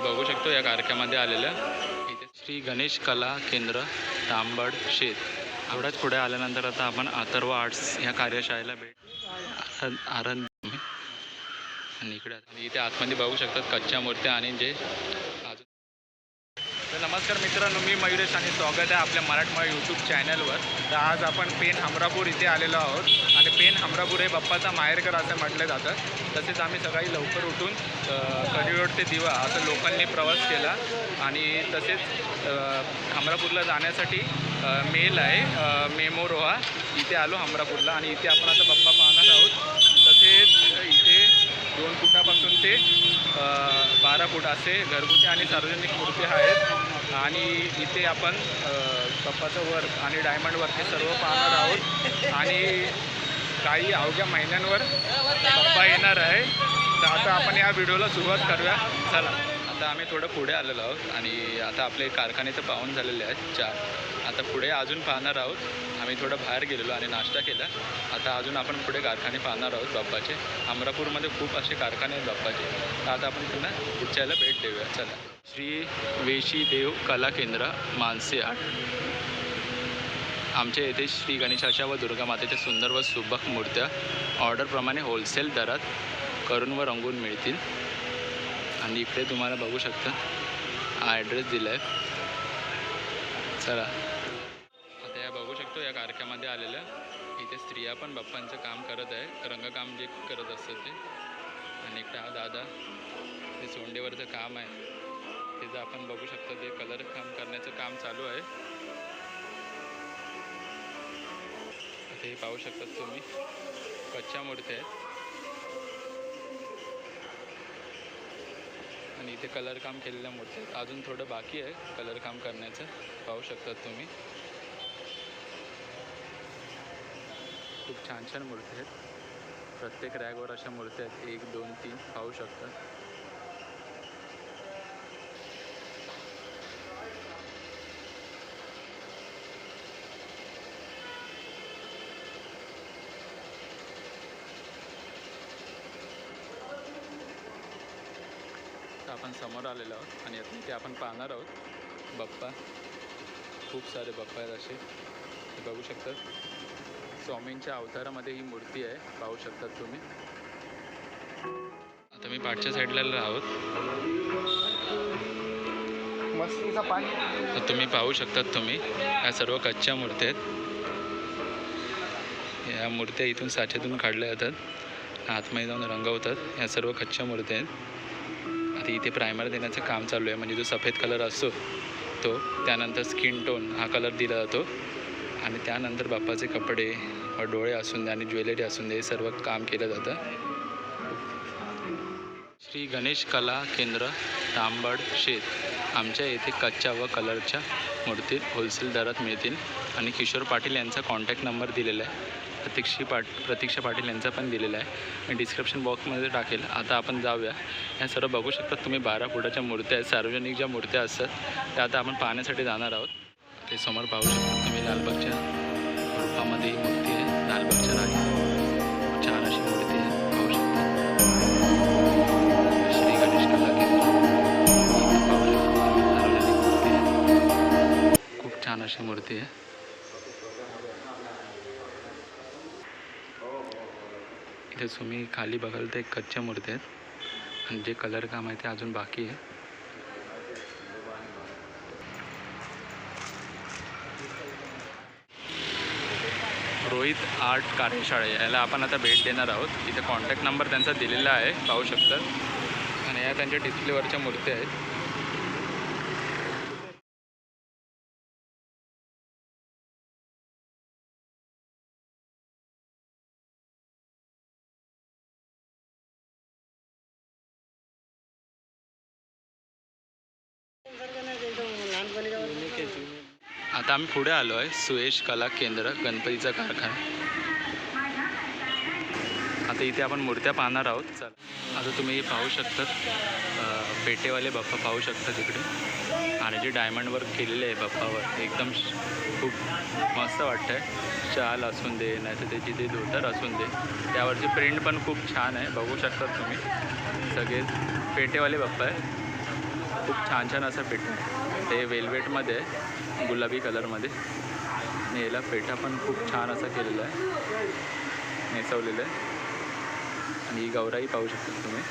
काय बघू शकतो या कारख्यामध्ये आलेल्या इथे श्री गणेश कला केंद्र तांबड शेत. एवढ्याच पुढे आल्यानंतर आता आपण अथर्व आर्ट्स ह्या कार्यशाळेला भेट आनंद आणि इकडे इथे आतमध्ये बघू शकतात कच्च्या मूर्त्या आणि जे तर नमस्कार मित्रांनो मी मयुरेश आणि स्वागत आहे आपल्या मराठमोळा यूट्यूब चॅनलवर तर आज आपण पेन हमरापूर इथे आलेलो आहोत. आणि पेन हमरापूर हे बाप्पाचा माहेरघर असं म्हटलं जातं. तसेच आम्ही सकाळी लवकर उठून अ, ते दिवा असं लोकांनी प्रवास केला आणि तसेच हमरापूरला जाण्यासाठी मेल आहे मेमो रोहा. इथे आलो हमरापूरला आणि इथे आपण आता बाप्पा पाहणार आहोत. तसेच इथे दोन फुटापासून ते बारा फूट असे घरगुती आणि सार्वजनिक मूर्ती आहेत. आणि इथे आपण बाप्पाचं वर्क आणि डायमंड वर्क हे सर्व पाहणार आहोत. आणि काही अवघ्या महिन्यांवर बाप्पा येणार आहे. तर आता आपण या व्हिडिओला सुरुवात करूया. चला आता आम्ही थोडं पुढे आलेलो आहोत आणि आता आपले कारखाने तर पाहून झालेले आहेत चार. आता पुढे अजून पाहणार आहोत. आम्ही थोडं बाहेर गेलेलो आणि नाश्ता केला. आता अजून आपण पुढे कारखाने पाहणार आहोत बाप्पाचे. अमरापूरमध्ये खूप असे कारखाने आहेत बाप्पाचे. तर आता आपण त्यांना उच्चायला भेट देऊया. चला. श्री वेशी देव कला केंद्र मानसे आठ. आमच्या येथे श्री गणेशाच्या व दुर्गा मातेच्या सुंदर व सुबक मूर्त्या. ऑर्डरप्रमाणे होलसेल दरात करून व रंगून मिळतील. आणि इकडे तुम्हाला बघू शकता हा ॲड्रेस दिला आहे चला. आता या बघू शकतो या कारख्यामध्ये आलेल्या. इथे स्त्रिया पण बाप्पांचं काम करत आहे. रंगकाम जे करत असतं ते. आणि इकडे हा दादा ते सोंडेवरचं काम आहे. त्याचं आपण बघू शकतो ते कलर काम करण्याचं काम चालू आहे. आता हे पाहू शकतात तुम्ही. कच्च्या मूर्त्या आहेत. आणि इथे कलर काम केलेल्या मूर्ती आहेत. अजून थोडं बाकी आहे कलर काम करण्याचं. पाहू शकतात तुम्ही. खूप छान छान मूर्ती आहेत. प्रत्येक रॅगवर अशा मूर्त्या आहेत. एक दोन तीन. पाहू शकतात तर आपण समोर आलेलो आहोत आणि आता इथे आपण पाहणार आहोत बाप्पा. खूप सारे बाप्पा आहेत असे. बघू शकतात. स्वामींच्या अवतारामध्ये ही मूर्ती आहे. पाहू शकतात तुम्ही. आता मी पाठच्या साईडला आहोत तुम्ही पाहू शकतात तुम्ही. या सर्व कच्च्या मूर्त्या आहेत. या मूर्त्या इथून साच्यातून काढल्या जातात. आतमध्ये जाऊन रंगवतात. या सर्व कच्च्या मूर्त्या आहेत. आता इथे प्रायमर देण्याचं काम चालू आहे. म्हणजे जो सफेद कलर असतो तो त्यानंतर स्किन टोन हा कलर दिला जातो. आणि त्यानंतर बाप्पाचे कपडे व डोळे असून दे आणि ज्वेलरी असून दे हे सर्व काम केलं जातं. श्री गणेश कला केंद्र तांबड शेत. आमच्या येथे कच्च्या व कलरच्या मूर्ती होलसेल दरात मिळतील. आणि किशोर पाटील यांचा कॉन्टॅक्ट नंबर दिलेला आहे. प्रतीक्षी पाट प्रतीक्षा पाटील यांचा पण दिलेला आहे. मी डिस्क्रिप्शन बॉक्समध्ये टाकेल. आता आपण जाऊया. ह्या सर्व बघू शकतात तुम्ही. बारा फुटाच्या मूर्त्या आहेत. सार्वजनिक ज्या मूर्त्या असतात त्या आता आपण पाहण्यासाठी जाणार आहोत. ते समोर पाहू शकता तुम्ही लालबागच्या रूपामध्ये ही मूर्ती आहे. लालबागच्या राणी खूप छान अशी मूर्ती आहे पाहू शकता. श्री गणेश कला केंद्र. खूप छान अशी मूर्ती आहे. इथे तुम्ही खाली बघाल तर एक कच्च्या मूर्ती आहेत. आणि जे कलर काम आहे ते अजून बाकी आहे. रोहित आर्ट कार्यशाळा याला आपण आता भेट देणार आहोत. इथे कॉन्टॅक्ट नंबर त्यांचा दिलेला आहे पाहू शकतात. आणि या त्यांच्या डिस्प्लेवरच्या मूर्त्या आहेत. आता आम्ही पुढे आलो आहे सुयश कला केंद्र गणपतीचा कारखाना. आता इथे आपण मूर्त्या पाहणार आहोत. चला. आता तुम्ही हे पाहू शकतात. पेटेवाले बाप्पा पाहू शकता तिकडे आणि जे डायमंड वर्क केलेले आहे बाप्पावर एकदम श- खूप मस्त वाटतं आहे शाल असून दे नाही तर त्याची ते धोतर असून दे. त्यावरची प्रिंट पण खूप छान आहे. बघू शकतात तुम्ही. सगळे पेटेवाले बाप्पा आहे खूप छान छान असं पेटा आहे ते वेल्वेटमध्ये आहे गुलाबी कलरमध्ये. आणि याला पेठा पण खूप छान असा केलेला आहे. नेसवलेलं आहे. आणि ही गौराई पाहू शकता तुम्ही.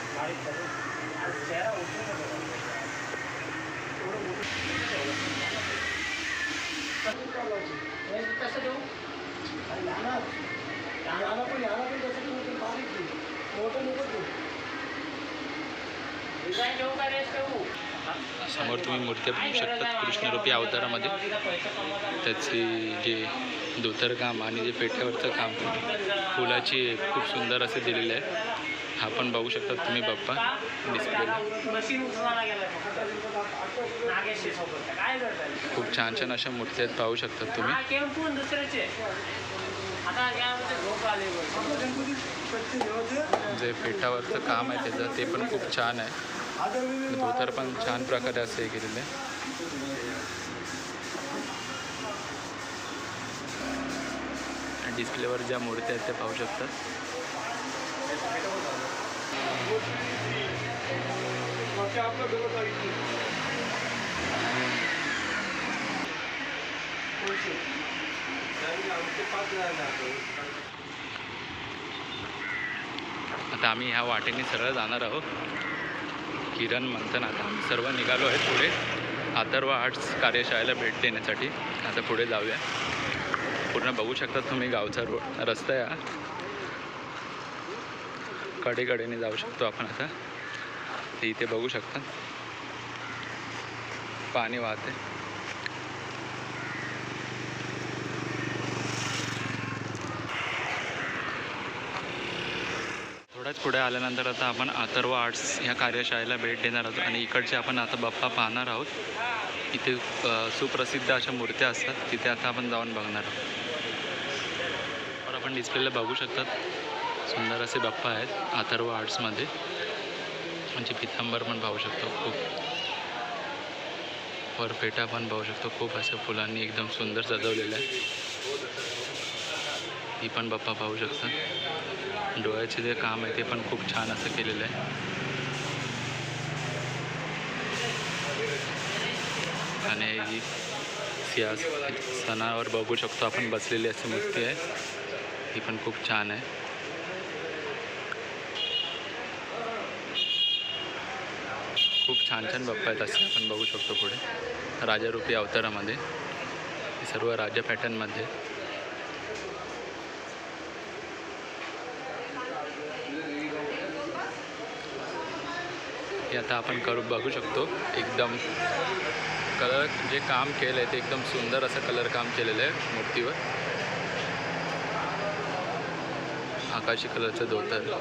समोर तुम्ही मूर्त्या पाहू शकतात कृष्णरूपी अवतारामध्ये. त्याचे जे धोतरकाम आणि जे पेट्यावरचं काम फुलाची खूप सुंदर असे दिलेले आहे हा पण बघू शकता तुम्ही बाप्पा. खूप छान छान अशा मूर्त्या आहेत पाहू शकतात तुम्ही. जे पेटावरचं काम आहे त्याचं ते पण खूप छान आहे. धोतर पण छान प्रकारे असे हे केलेलं. आहे डिस्प्लेवर ज्या मूर्त्या आहेत त्या पाहू शकतात. आता आम्ही ह्या वाटेने सरळ जाणार आहोत. किरण मंथन आता आम्ही सर्व निघालो आहे पुढे. अथर्व आर्ट्स कार्यशाळेला भेट देण्यासाठी. आता पुढे जाऊया. पूर्ण बघू शकता तुम्ही गावचा रोड रस्ता आहे हा कडेकडेने जाऊ शकतो आपण आता. ते इथे बघू शकता. पाणी वाहते. थोड्याच पुढे आल्यानंतर आता आपण अथर्व आर्ट्स ह्या कार्यशाळेला भेट देणार आहोत आणि इकडचे आपण आता बाप्पा पाहणार आहोत. इथे सुप्रसिद्ध अशा मूर्त्या असतात. तिथे आता आपण जाऊन बघणार आहोत. तर आपण डिस्प्लेला बघू शकतात. सुंदर असे बाप्पा आहेत अथर्व आर्ट्समध्ये. म्हणजे पितांबर पण पाहू शकतो. खूप वर फेटा पण पाहू शकतो. खूप अशा फुलांनी एकदम सुंदर सजवलेलं आहे ही पण बाप्पा पाहू शकता. डोळ्याचे जे काम आहे ते पण खूप छान असं केलेलं आहे. आणि ही सिया सणावर बघू शकतो आपण बसलेली अशी मूर्ती आहे. ही पण खूप छान आहे. खूप छान छान बाप्पा आहेत असे आपण बघू शकतो पुढे. राजारूपी अवतारामध्ये. सर्व राजा पॅटर्नमध्ये. हे आता आपण करू बघू शकतो. एकदम कलर जे काम केलं आहे ते एकदम सुंदर असं कलर काम केलेलं आहे मूर्तीवर. आकाशी कलरचं धोतर.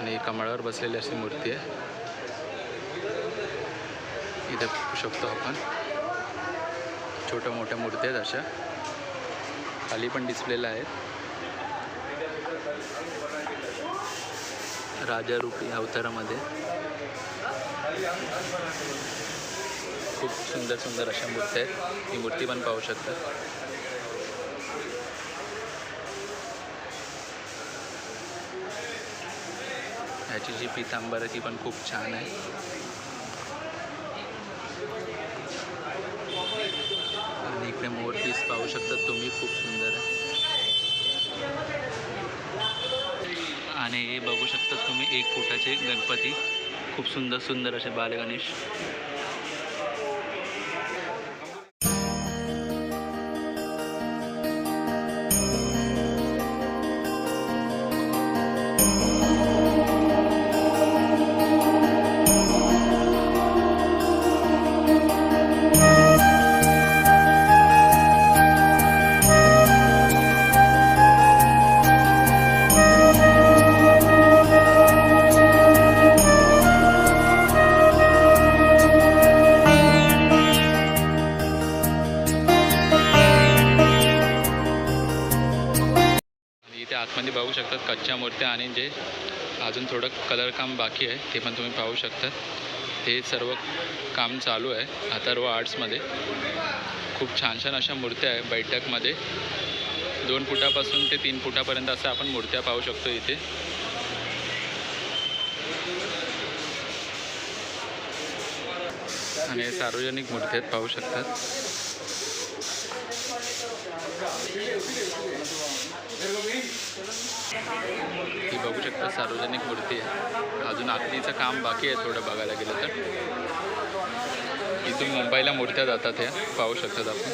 आणि कमळावर बसलेली अशी मूर्ती आहे. इथे बघू शकतो आपण. छोट्या मोठ्या मूर्ती आहेत अशा. खाली पण डिस्प्लेला आहेत. राजारूपी अवतारामध्ये. खूप सुंदर सुंदर अशा मूर्त्या आहेत. ही मूर्ती पण पाहू शकता. ह्याची जी पितांबर आहे ती पण खूप छान आहे. आणि इकडे मोर पीस पाहू शकता तुम्ही खूप सुंदर आहे. आणि हे बघू शकता तुम्ही एक फुटाचे गणपती. खूप सुंदर सुंदर असे बालगणेश. थोडं कलर काम बाकी आहे ते पण तुम्ही पाहू शकता. हे सर्व काम चालू आहे अथर्व आर्ट्समध्ये खूप छान छान अशा मूर्त्या आहे बैठकमध्ये. दोन फुटापासून ते तीन फुटापर्यंत असं आपण मूर्त्या पाहू शकतो इथे. आणि सार्वजनिक मूर्त्यात पाहू शकतात ही बघू शकता सार्वजनिक मूर्ती आहे. अजून आखरीचं काम बाकी आहे थोडं बघायला गेलं तर. इथून मुंबईला मूर्त्या जातात ह्या पाहू शकतात आपण.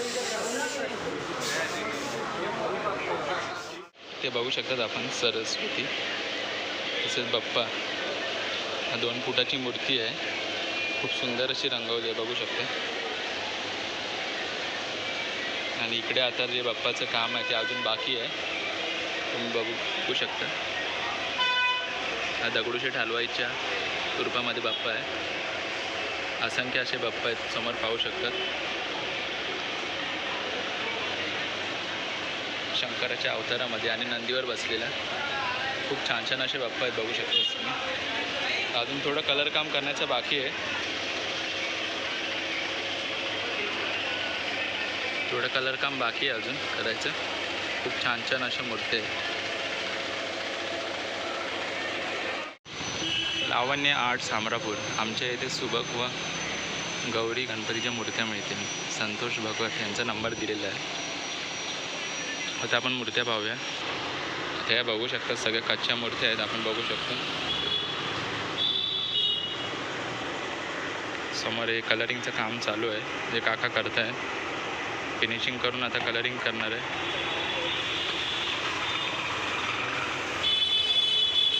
ते बघू शकतात आपण सरस्वती. तसेच बाप्पा. हा दोन फुटाची मूर्ती आहे. खूप सुंदर अशी रंगवली आहे बघू शकते. आणि इकडे आता जे बाप्पाचं काम आहे ते अजून बाकी आहे. तुम्ही बघू शकता. हा दगडूशेठ हलवाईच्या रूपामध्ये बाप्पा आहे. असंख्य असे बाप्पा आहेत समोर पाहू शकतात शंकराच्या अवतारामध्ये आणि नंदीवर बसलेला. खूप छान छान असे बाप्पा आहेत बघू शकता तुम्ही. अजून थोडं कलर काम करण्याचं बाकी आहे. थोडं कलर काम बाकी आहे अजून करायचं. खूप छान छान अशा मूर्ती आहेत. लावण्य आर्ट सामरापूर. आमच्या इथे सुबक व गौरी गणपतीच्या मूर्त्या मिळतील. संतोष भगवत यांचा नंबर दिलेला आहे. आता आपण मूर्त्या पाहूया. त्या बघू शकता सगळ्या कच्च्या मूर्त्या आहेत. आपण बघू शकतो. समोर हे कलरिंगचं काम चालू आहे. जे काका करत आहे फिनिशिंग करून आता कलरिंग करणार आहे.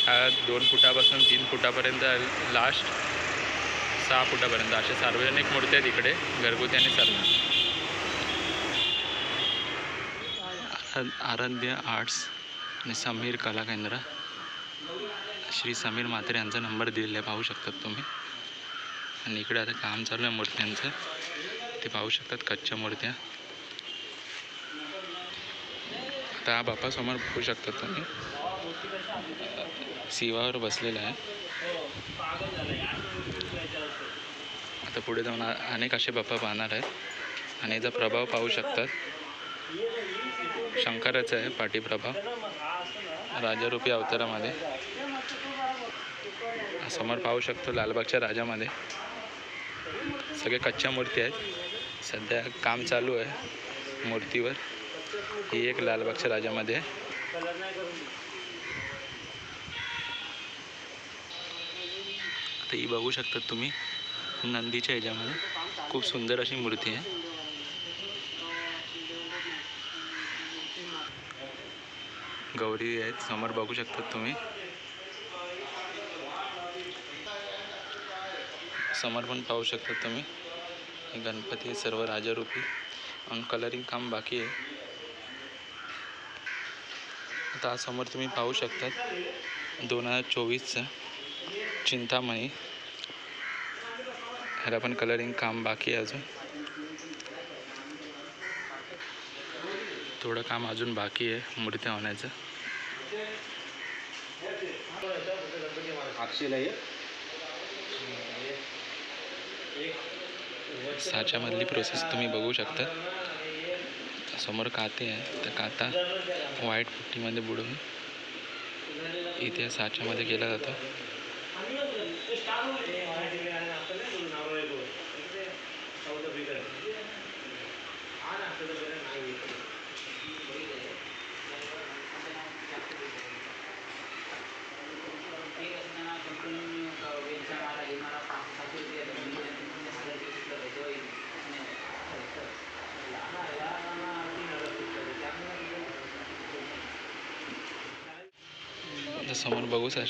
हा दोन फुटापासून तीन फुटापर्यंत लास्ट सहा फुटापर्यंत. असे सार्वजनिक मूर्ती आहेत इकडे. घरगुती आणि सर्व आराध्य आर्ट्स आणि समीर कला केंद्र. श्री समीर म्हात्रे यांचा नंबर दिलेला आहे पाहू शकतात तुम्ही. आणि इकडे आता काम चालू आहे मूर्त्यांचं. ते पाहू शकतात कच्च्या मूर्त्या. आता हा बाप्पासमोर बघू शकतात तुम्ही. शिवावर बसलेला आहे. आता पुढे जाऊन अनेक असे बाप्पा पाहणार आहेत. आणि याचा प्रभाव पाहू शकतात. शंकराचा आहे पाठीप्रभाव राजारूपी अवतारामध्ये. समोर पाहू शकतो लालबागच्या राजामध्ये. सगळे कच्च्या मूर्ती आहेत. सध्या काम चालू आहे मूर्तीवर. ही एक लालबागच्या राजामध्ये आहे. तर ही बघू शकतात तुम्ही. नंदीच्या ह्याच्यामध्ये. खूप सुंदर अशी मूर्ती आहे. गौरी आहेत समोर बघू शकतात तुम्ही. समोर पण पाहू शकतात तुम्ही. हे गणपती आहे सर्व राजारूपी. आणि कलरिंग काम बाकी आहे. आता समोर तुम्ही पाहू शकतात. दोन हजार चोवीसचं. चिंतामणी. ह्याला पण कलरिंग काम बाकी आहे अजून. थोडं काम अजून बाकी आहे मूर्त्या होण्याचं. साच्यामधली प्रोसेस तुम्ही बघू शकता. समोर काते आहे त्या काता व्हाईट पुट्टीमध्ये बुडवून इथे साच्यामध्ये केला जातो. आता समोर बघू श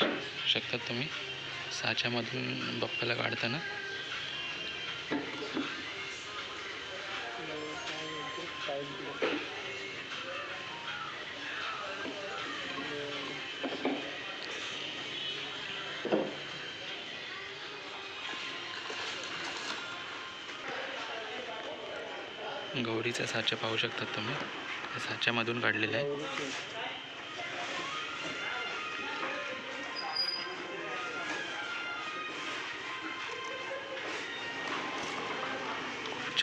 शकतात तुम्ही साच्यामधून बाप्पाला काढताना. गौरीचा साचा पाहू शकतात तुम्ही. साच्यामधून काढलेला आहे.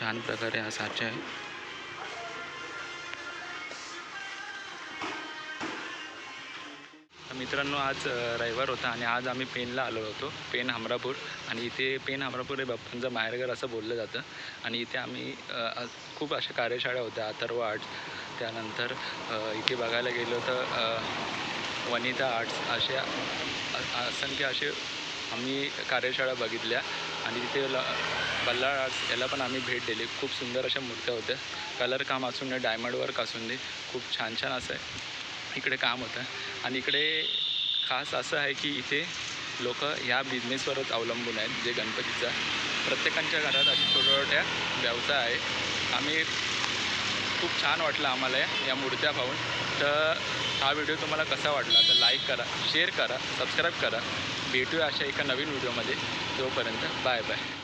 छान प्रकारे हा साचा आहे. मित्रांनो आज रविवार होता आणि आज आम्ही पेनला आलो होतो. पेन हमरापूर आणि इथे पेन हमरापूर हे बाप्पांचं माहेरघर असं बोललं जातं. आणि इथे आम्ही खूप अशा कार्यशाळा होत्या अथर्व आर्ट्स त्यानंतर इथे बघायला गेलो तर वनिता आर्ट्स अशा असंख्य असे आम्ही कार्यशाळा बघितल्या. आणि तिथे ल बल्लाळ आर्ट्स याला पण आम्ही भेट दिली. खूप सुंदर अशा मूर्त्या होत्या. कलर काम असून दे डायमंड वर्क असून दे खूप छान छान असं इकडे काम होतं. आणि इकडे खास असं आहे की इथे लोक ह्या बिझनेसवरच अवलंबून आहेत जे गणपतीचा. प्रत्येकांच्या घरात अशा छोट्या छोट्या व्यवसाय आहे. आम्ही खूप छान वाटलं आम्हाला या- या मूर्त्या पाहून. तर हा व्हिडिओ तुम्हाला कसा वाटला तर लाईक करा शेअर करा सबस्क्राईब करा. भेटूया अशा एका नवीन व्हिडिओमध्ये. तोपर्यंत बाय बाय